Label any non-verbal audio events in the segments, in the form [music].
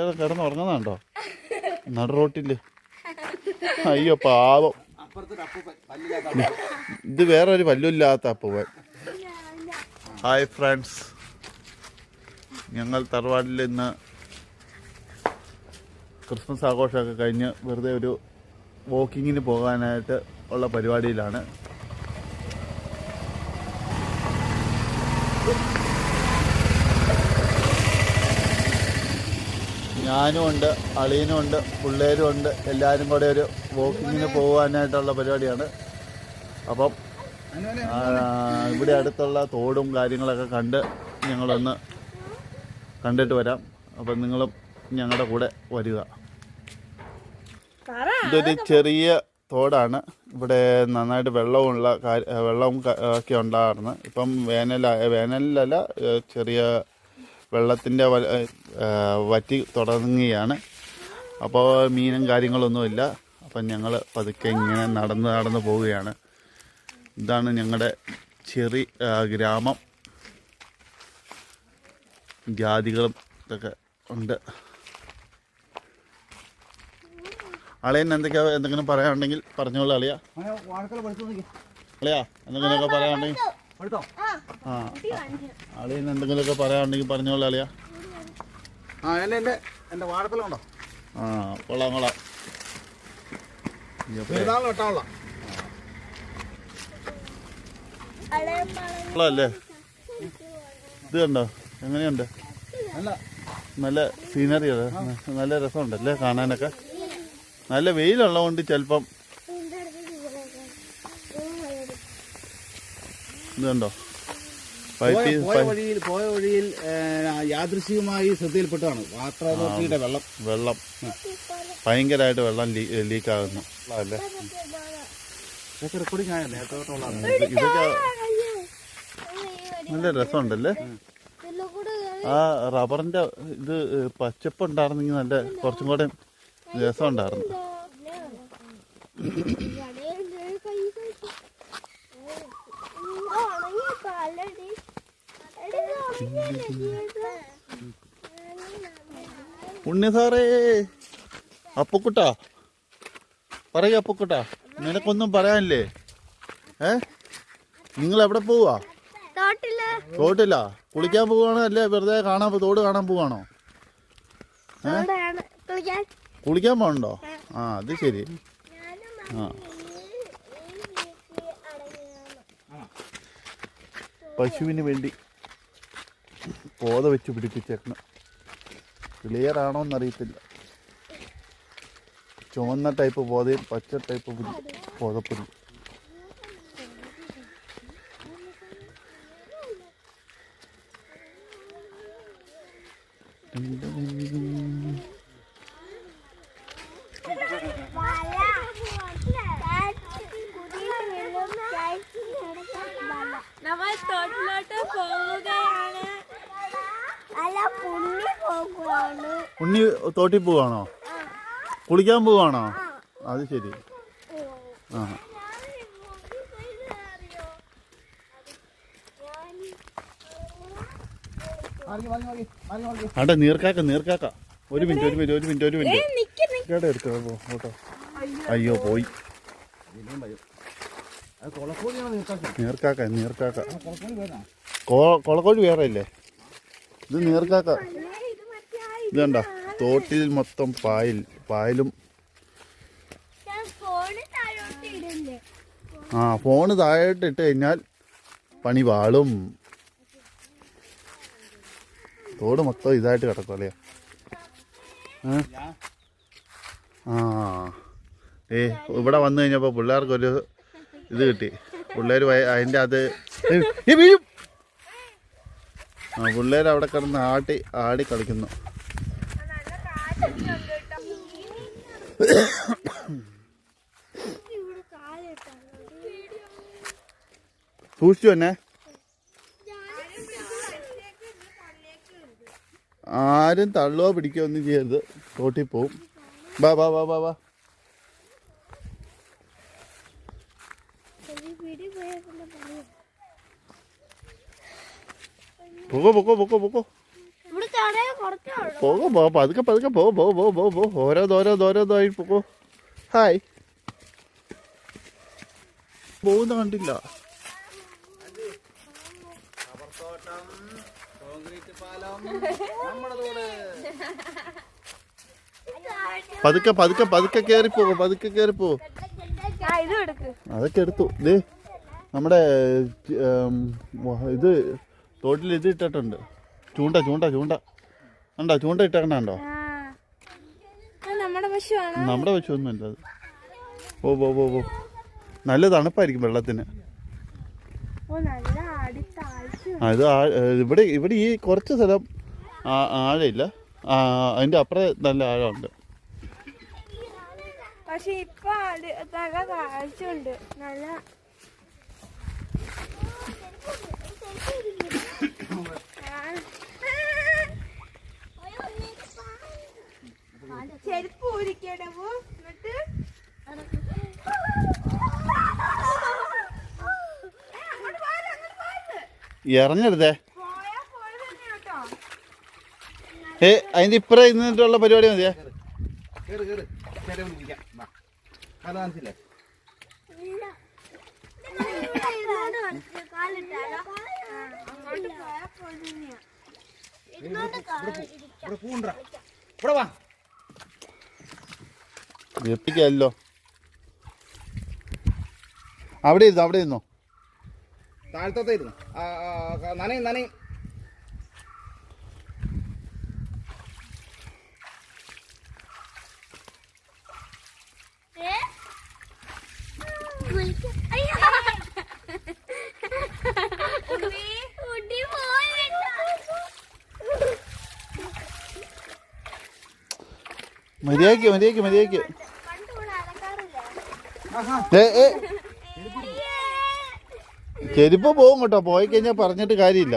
കിടന്ന് കിടന്ന് ഉറങ്ങുന്നുണ്ടോ നട റോട്ടിൽ അയ്യോ പാവം. ഇത് വേറെ ഒരു പല്ലില്ലാത്ത അപ്പൂവൻ ഹായ് ഫ്രണ്ട്സ്. ഞങ്ങൾ തറവാടിൽ ഇന്ന് ക്രിസ്മസ് ആഘോഷമൊക്കെ കഴിഞ്ഞ് വെറുതെ ഒരു വാക്കിങ്ങിന് പോകാനായിട്ട് ഉള്ള പരിപാടിയിലാണ്. ഞാനും ഉണ്ട് അളിയനും ഉണ്ട് പിള്ളേരും ഉണ്ട്. എല്ലാവരും കൂടെ ഒരു വോക്കിങ്ങിന് പോകാനായിട്ടുള്ള പരിപാടിയാണ്. അപ്പം ഇവിടെ അടുത്തുള്ള തോടും കാര്യങ്ങളൊക്കെ കണ്ട് ഞങ്ങളൊന്ന് കണ്ടിട്ട് വരാം. അപ്പം നിങ്ങളും ഞങ്ങളുടെ കൂടെ വരിക. ഇതൊരു ചെറിയ തോടാണ്. ഇവിടെ നന്നായിട്ട് വെള്ളമുള്ള കാര്യ വെള്ളവും ഒക്കെ ഉണ്ടായിരുന്നു. ഇപ്പം വേനൽ വേനലിലല്ല ചെറിയ വെള്ളത്തിന്റെ വറ്റി തുടങ്ങുകയാണ്. അപ്പോൾ മീനും കാര്യങ്ങളൊന്നുമില്ല. അപ്പം ഞങ്ങൾ പതുക്കെ ഇങ്ങനെ നടന്ന് നടന്ന് പോവുകയാണ്. ഇതാണ് ഞങ്ങളുടെ ചെറിയ ഗ്രാമം. ജാതികളും ഇതൊക്കെ ഉണ്ട്. അളിയൻ എന്തൊക്കെയാ എന്തെങ്കിലും പറയാനുണ്ടെങ്കിൽ പറഞ്ഞോളൂ അളിയ. അളിയാ എന്തെങ്കിലുമൊക്കെ പറയാനുണ്ടെങ്കിൽ ആ അളിയൻ എന്തെങ്കിലുമൊക്കെ പറയാനുണ്ടെങ്കിൽ പറഞ്ഞോളൂ അളിയ ആ എന്നെ എന്റെ എന്റെ വാഴക്കുല ആ കൊള്ളാം കൊള്ളാം. കൊള്ളാല്ലേ ഇത് കണ്ടോ? എങ്ങനെയുണ്ട്? നല്ല. നല്ല സീനറി അത്. നല്ല രസമുണ്ടല്ലേ കാണാനൊക്കെ? നല്ല വെയിലുള്ളതുകൊണ്ട് ചിലപ്പം ഇത് കണ്ടോ പോയ വഴിയിൽ പോയ വഴിയിൽ യാദൃശികമായി ശ്രദ്ധയിൽപ്പെട്ടതാണ്. വാട്ടർ അതോറിറ്റിയുടെ വെള്ളം. വെള്ളം. ഭയങ്കരമായിട്ട് വെള്ളം അല്ലേ? ഇതൊക്കെ റെക്കോർഡിംഗ് തൊട്ടുള്ളതാണ് ഇതൊക്കെ നല്ല രസമുണ്ടല്ലേ? ആ റബ്ബറിന്റെ ഇത് പച്ചപ്പ് ഉണ്ടായിരുന്നെങ്കിൽ നല്ല കുറച്ചും കൂടെ രസമുണ്ടായിരുന്നു. [coughs] [coughs] ഉണ്ണി സാറേ അപ്പുക്കുട്ടാ. പറയ അപ്പുക്കുട്ടാ നിനക്കൊന്നും പറയാനില്ലേ? ഏ? നിങ്ങൾ എവിടെ പോവാ? തോട്ടിൽ. തോട്ടില്ല കുളിക്കാൻ പോവാണോ അല്ലേ വെറുതെ കാണാൻ തോട് കാണാൻ പോവാണോ? കുളിക്കാൻ. കുളിക്കാൻ പോകണ്ടോ ആ അത് ശരി. ആ. പശുവിന് വേണ്ടി പോത വെച്ച് പിടിപ്പിച്ചേക്കണം. ക്ലിയർ ആണോ എന്നറിയത്തില്ല. ചുവന്ന ടൈപ്പ് പോതയും പച്ച ടൈപ്പ് പുലി പോതപ്പുലി നമ്മൾ തൊട്ടിലോട്ട് പോവുകയാണ്. അല്ല പുണ്ണി ഉണ്ണി തോട്ടി പോവാണോ കുളിക്കാൻ പോവാണോ അത് ശരി. ആ. അവിടെ നീർക്കാക്ക നീർക്കാക്ക. ഒരു മിനിറ്റ് ഒരു മിനിറ്റ് ഒരു മിനിറ്റ് ഒരു മിനിറ്റ്. കേട്ടോ എടുത്തോ കേട്ടോ അയ്യോ പോയി. നീർക്കാക്ക? നീർക്കാക്ക കൊളക്കോഴി വേറെ ഇല്ലേ? ഇത് നീർക്കാക്ക. ഇത് കണ്ട തോട്ടിൽ മൊത്തം പായൽ പായലും. ആ ഫോണ് താഴോട്ട് ഇട്ട് കഴിഞ്ഞാൽ പണി വാളും. തോട് മൊത്തം ഇതായിട്ട് കിടക്കും അല്ലേ? ആ. ഏ ഇവിടെ വന്നു കഴിഞ്ഞപ്പോൾ പിള്ളേർക്കൊരു ഇത് കിട്ടി. പിള്ളേർ അതിന്റെ അത് ആ പിള്ളേർ അവിടെ കിടന്ന് ആട്ടി ആടി കളിക്കുന്നു. സൂക്ഷിച്ചു തന്നെ ആരും തള്ളുകയോ പിടിക്കുകയോ ഒന്നും ചെയ്യരുത്. തോട്ടിൽ പോവും. ബാ ബാ ബാ ബാ ബാ പോകോ പോകോ പോകോ പോകോ. പോകോ പോ പതുക്കെ പതുക്കെ പോ പോ പോ പോ പോ. ഓരോന്ന് ഓരോന്ന് ഓരോന്നായി പോകോ. ഹായ്. പോകുന്ന കണ്ടില്ല. പതുക്കെ പതുക്കെ പതുക്കെ കയറിപ്പോ പതുക്കെ കയറിപ്പോ അതൊക്കെ എടുത്തു. ദേ നമ്മുടെ ഇത് തോട്ടിൽ ഇത് ഇട്ടിട്ടുണ്ട്. ചൂണ്ട ചൂണ്ട ചൂണ്ട. കണ്ടോ ചൂണ്ട ഇട്ടേക്കണോ നമ്മുടെ പശു പശുവൊന്നുമല്ല അത്. ഓ പോ പോ പോ. നല്ല തണുപ്പായിരിക്കും വെള്ളത്തിന്. അത് ഇവിടെ ഇവിടെ ഈ കുറച്ച് സ്ഥലം ആ- ആഴമില്ല ആ, അതിന്റെ അപ്പുറം നല്ല ആഴമുണ്ട്. പക്ഷെ ഇപ്പൊ അടി- കാഴ്ചയുണ്ട്. നല്ല ചെരുപ്പ് എന്നിട്ട് പോകരുത്. ഇറങ്ങരുതേ. പോയാ പോയത് തന്നെ കേട്ടോ ഏ അതിന്റെ ഇപ്പുറം ഇന്നിട്ടുള്ള പരിപാടി മതിയേ. വിളിക്കാം വാ. ഇവിടെ പൂണ്ടാ ഇവിടെ വാ. അവിടെ ഇരുന്നു അവിടെ ഇരുന്നോ. താഴത്തോട്ടേ ഇരുന്നു. നനയും നനയും. ആഹാ ഏ ഏ. ചെരുപ്പ് പോകും കേട്ടോ. പോയി കഴിഞ്ഞാൽ പറഞ്ഞിട്ട് കാര്യമില്ല.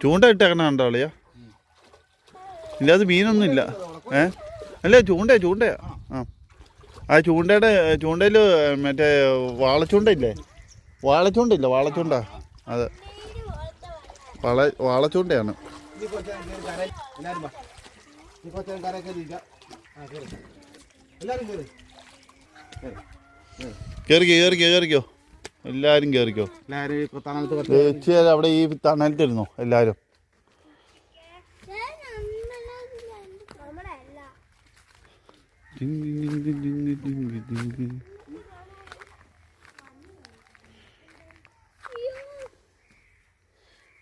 ചൂണ്ട ഇട്ടേക്കണ കണ്ടോ അളിയാ? ഇല്ലാതെ മീനൊന്നും ഇല്ല. ഏ? അല്ല ചൂണ്ടയാ ചൂണ്ടയാ. ആ. ആ ചൂണ്ടയുടെ ചൂണ്ടയിൽ മറ്റേ വാളച്ചൂണ്ട ഇല്ലേ വാളച്ചൂണ്ട ഇല്ല വാളച്ചൂണ്ട? അതെ. വള വാളച്ചൂണ്ടയാണ്. നീ കുറച്ച് കേറിക്കോ കേറി കരയിൽ എല്ലാവരും വാ നീ കുറച്ച് ding ding ding ding ding ding എല്ലാവരും കേറ് കേറ് കയറിക്കോ കയറിക്കോ കയറിക്കോ എല്ലാവരും കയറിക്കോ എല്ലാവരും ഇപ്പൊ തണലത്ത് കുറച്ച് ഇച്ചിരി നേരം അവിടെ ഈ തണലത്തിരുന്നോ എല്ലാവരും നമ്മുടെ അല്ല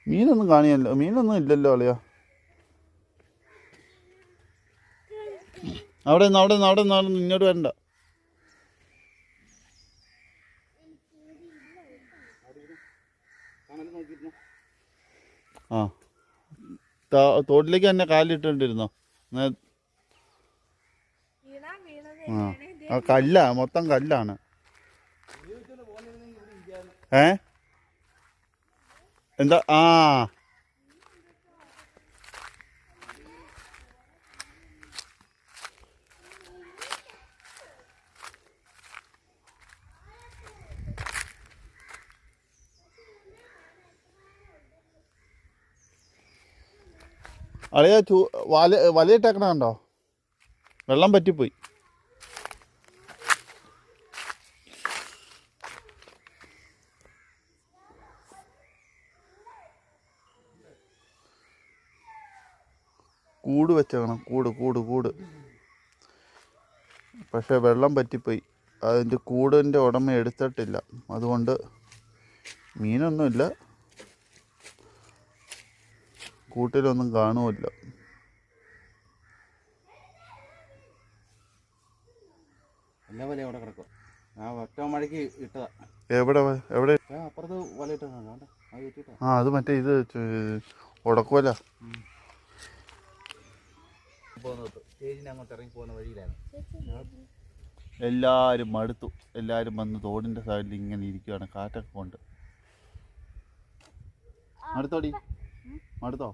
മീനൊന്നും കാണിയല്ലോ മീനൊന്നും ഇല്ലല്ലോ അളിയാ. അവിടെ നിന്ന് അവിടെ നിന്ന് അവിടെ നിന്ന് അവിടെ നിന്ന് ഇങ്ങോട്ട് വരണ്ട. ആ. തോട്ടിലേക്ക് തന്നെ കാലിട്ടുണ്ടിരുന്നോ നേ- വീണാ വീണത് ആ. ആ കല്ല മൊത്തം കല്ലാണ്. ഏ? എന്താ? ആ. അളിയ ചൂ വല വലയിട്ടേക്കണ കണ്ടോ? വെള്ളം പറ്റിപ്പോയി. കൂട് വെച്ചേക്കണം കൂട് കൂട് കൂട്. പക്ഷേ വെള്ളം പറ്റിപ്പോയി. അതിന്റെ കൂടിന്റെ ഉടമ എടുത്തിട്ടില്ല. അതുകൊണ്ട് മീനൊന്നുമില്ല. കൂട്ടിലൊന്നും കാണുമില്ല. എല്ലാ വലയും അവിടെ ആ ഒറ്റ മഴയ്ക്ക് ഇട്ടതാ. എവിടെ എവിടെ? ആ, അപ്പുറത്ത് വല ഇട്ടതാണ് വേണ്ട അത് ആ അത് മറ്റേ ഇത് ഉടക്കുവല. പോകുന്നത്. സ്റ്റേജിന് അങ്ങോട്ട് ഇറങ്ങി പോകുന്ന വഴിയിലാണ്. എല്ലാവരും മടുത്തു. എല്ലാവരും വന്ന് തോടിന്റെ സൈഡിൽ ഇങ്ങനെ ഇരിക്കുകയാണ് കാറ്റൊക്കെ കൊണ്ട്. അടുത്തോടി അടുത്തോ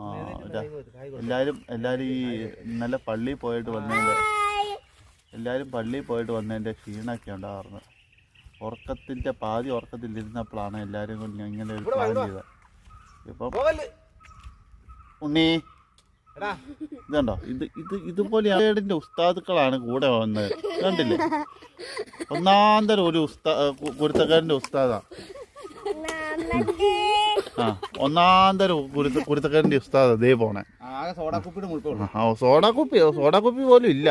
ആ എല്ലാരും എല്ലാവരും എല്ലാവരും ഈ ഇന്നലെ പള്ളിയിൽ പോയിട്ട് വന്നതിന്റെ എല്ലാരും പള്ളിയിൽ പോയിട്ട് വന്നതിന്റെ ക്ഷീണമൊക്കെ ഉണ്ടാകുന്നത് ഉറക്കത്തിന്റെ പാതി ഉറക്കത്തിലിരുന്നപ്പോഴാണ് എല്ലാവരും കൂടി ഇങ്ങനെ ഒരു പ്ലാൻ ചെയ്തത്. ഇപ്പം ഉണ്ണി. ഇതുണ്ടോ ഇത് ഇത് ഇതുപോലെ ഏടിന്റെ ഉസ്താദുക്കളാണ് കൂടെ വന്നത് കണ്ടില്ലേ? ഒന്നാന്തരം ഒരു ഉസ്താ കുരുത്തക്കാരന്റെ കുരുത്തക്കാരന്റെ ഉസ്താദാ. ആ ഒന്നാന്തരം കുരുത്ത കുരുത്തക്കാരന്റെ ഉസ്താദാ ദേ പോണേ. ആ സോഡാ കുപ്പി സോഡാ കുപ്പി പോലും ഇല്ല.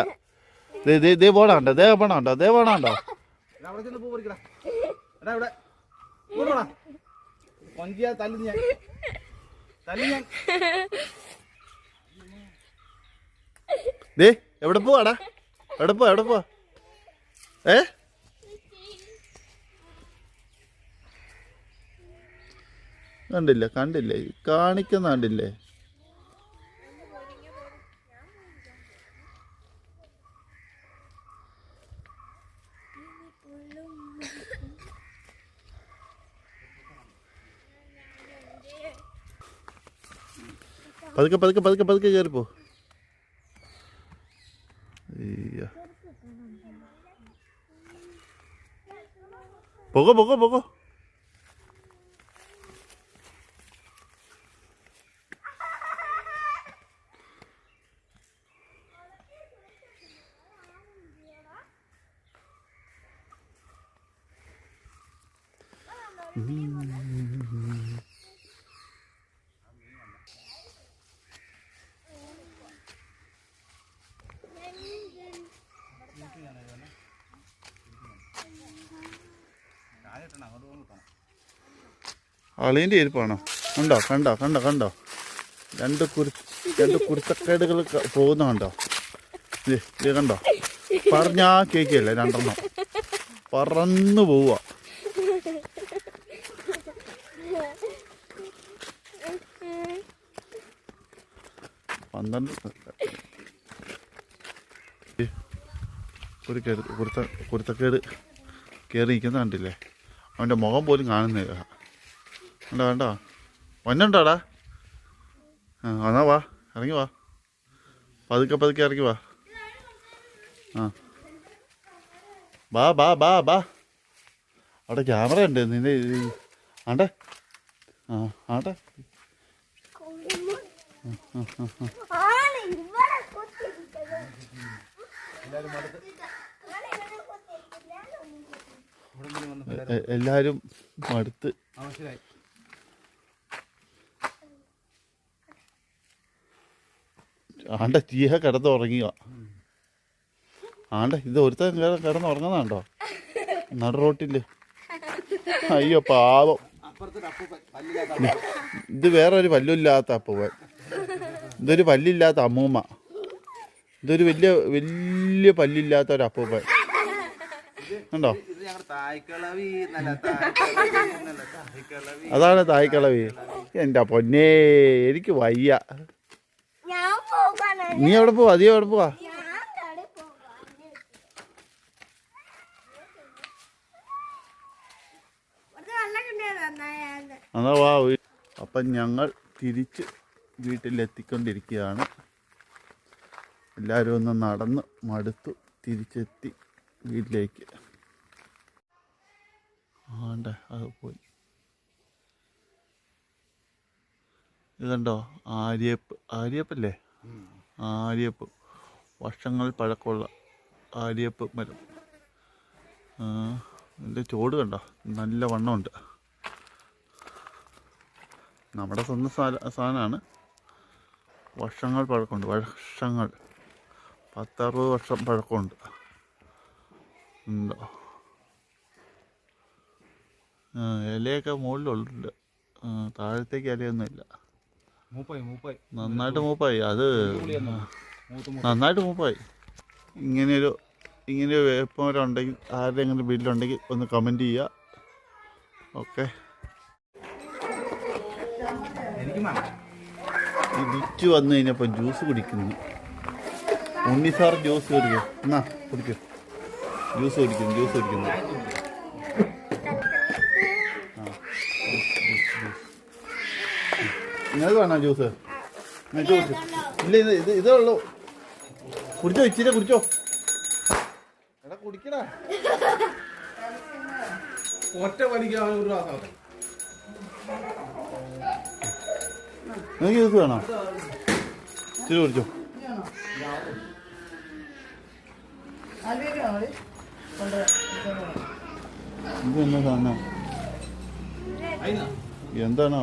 ദേ പോണാണ്ടോ? ദേ പോണാണ്ടോ? ദേ പോണാണ്ടോ. കൊഞ്ചിയാ തല്ലു ഞാൻ. തല്ലു ഞാൻ. ദേ എവിടെ പോവാടാ? എവിടെ പോവാ എവിടെ പോവാ ഏ? കണ്ടില്ല കണ്ടില്ലേ. കാണിക്കുന്ന കണ്ടില്ലേ? പതുക്കെ പതുക്കെ പതുക്കെ പതുക്കെ കയറിപ്പോ പോകോ പോകോ പോകോ അളിയന്റെ ഇരിപ്പാണോ കണ്ടോ കണ്ടോ കണ്ടോ കണ്ടോ? രണ്ട് കുരു രണ്ട് കുരുത്തക്കേടുകൾ പോകുന്ന കണ്ടോ? ഇത് കണ്ടോ? പറഞ്ഞാ കേക്കല്ലേ രണ്ടെണ്ണം. പറന്നു പോവുക. കുരുത്ത കുരുത്തക്കേട് കയറി നിൽക്കുന്ന കണ്ടില്ലേ? അവന്റെ മുഖം പോലും കാണുന്നില്ല. വേണ്ട വേണ്ട. വന്നുണ്ടോടാ ആ എന്നാ വാ ഇറങ്ങി വാ. പതുക്കെ പതുക്കെ ഇറങ്ങി വാ. ആ. ബാ ബാ ബാ ബാ. അവിടെ ക്യാമറ ഉണ്ട് നിന്റെ ആണ്ടെ? ആ എ- എല്ലാരും മടുത്ത്. മനസ്സിലായി ആണ്ട തീഹ കിടന്ന് ഉറങ്ങിയ ആണ്ട ഇത് ഒരുത്തൻ കിട- കിടന്ന് ഉറങ്ങുന്നുണ്ടോ നട റോട്ടിൽ. അയ്യോ പാവം. ഇത് വേറെ ഒരു പല്ലില്ലാത്ത അപ്പൂവൻ ഇതൊരു പല്ലില്ലാത്ത അമ്മൂമ്മ. ഇതൊരു വലിയ വലിയ പല്ലില്ലാത്ത ഒരു അപ്പൂപ്പൻ. തായ്ക്കളവി അതാണ് തായ്ക്കളവി. എന്റെ പൊന്നേ എനിക്ക് വയ്യ. നീ എവിടെ പോവാ? നീ എവിടെ പോവാ? എന്നാ വീ- അപ്പം ഞങ്ങൾ തിരിച്ച് വീട്ടിലെത്തിക്കൊണ്ടിരിക്കുകയാണ്. എല്ലാവരും ഒന്ന് നടന്ന് മടുത്തു തിരിച്ചെത്തി വീട്ടിലേക്ക്. ആണ്ടേ അത് പോയി. ഇതുണ്ടോ? ആര്യപ്പ് ആര്യപ്പല്ലേ? ആര്യപ്പ്. വർഷങ്ങൾ പഴക്കമുള്ള ആര്യപ്പ് മരം. ഇതിന്റെ ചോട് കണ്ടോ? നല്ല വണ്ണമുണ്ട്. നമ്മുടെ സ്വന്തം സാധ- സാധനമാണ്. വർഷങ്ങൾ പഴക്കമുണ്ട് വർഷങ്ങൾ. പത്തറുപത് വർഷം പഴക്കമുണ്ട്. ഉണ്ടോ? ഇലയൊക്കെ മുകളിലുണ്ട്. താഴത്തേക്ക് ഇലയൊന്നുമില്ല. നന്നായിട്ട് മൂപ്പായി. അത് നന്നായിട്ട് മൂപ്പായി. ഇങ്ങനെയൊരു ഇങ്ങനെയൊരു വേപ്പമരം ഉണ്ടെങ്കിൽ എങ്ങനെ വീട്ടിലുണ്ടെങ്കിൽ ഒന്ന് കമന്റ് ചെയ്യുക. ഓക്കെ വിറ്റ് വന്നു കഴിഞ്ഞപ്പോൾ ജ്യൂസ് കുടിക്കുന്നു. ഉണ്ണി സാർ ജ്യൂസ് കുടിക്കും. എന്നാ കുടിക്കും. ജ്യൂസ് കുടിക്കുന്നു ജ്യൂസ് കുടിക്കുന്നു ആ, ജ്യൂസ്, ജ്യൂസ്, ജ്യൂസ്. നിങ്ങൾക്ക് വേണോ ജ്യൂസ്. ജ്യൂസ്. ഇല്ല ഇത് ഇത് ഇതേ ഉള്ളൂ. കുടിച്ചോ ഇച്ചിരി കുടിച്ചോ. കുടിക്കടാ. ഒറ്റ ഒരു മാസം നിങ്ങൾക്ക് ജ്യൂസ് വേണോ? ഇച്ചിരി കുടിച്ചോ. ഇത് എന്നാ സാധനം? എന്താണോ?